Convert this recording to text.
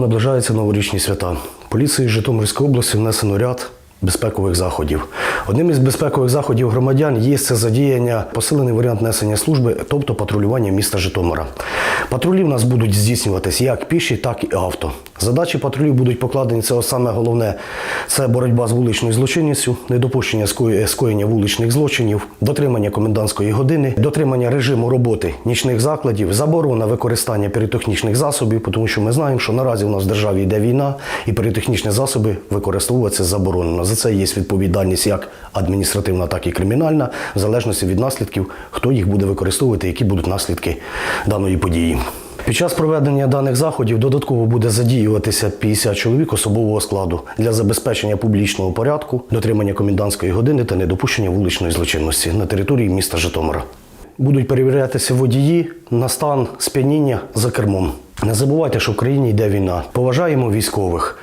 Наближаються новорічні свята. Поліції Житомирської області внесено ряд безпекових заходів. Одним із безпекових заходів громадян є це задіяння посилений варіант несення служби, тобто патрулювання міста Житомира. Патрулі в нас будуть здійснюватись як піші, так і авто. Задачі патрулів будуть покладені це саме головне це боротьба з вуличною злочинністю, недопущення скоєння вуличних злочинів, дотримання комендантської години, дотримання режиму роботи нічних закладів, заборона використання піротехнічних засобів, тому що ми знаємо, що наразі у нас в державі йде війна, і піротехнічні засоби використовуватися заборонено. За це є відповідальність як адміністративна, так і кримінальна, в залежності від наслідків, хто їх буде використовувати, які будуть наслідки даної події. Під час проведення даних заходів додатково буде задіюватися 50 чоловік особового складу для забезпечення публічного порядку, дотримання комендантської години та недопущення вуличної злочинності на території міста Житомира. Будуть перевірятися водії на стан сп'яніння за кермом. Не забувайте, що в країні йде війна. Поважаємо військових.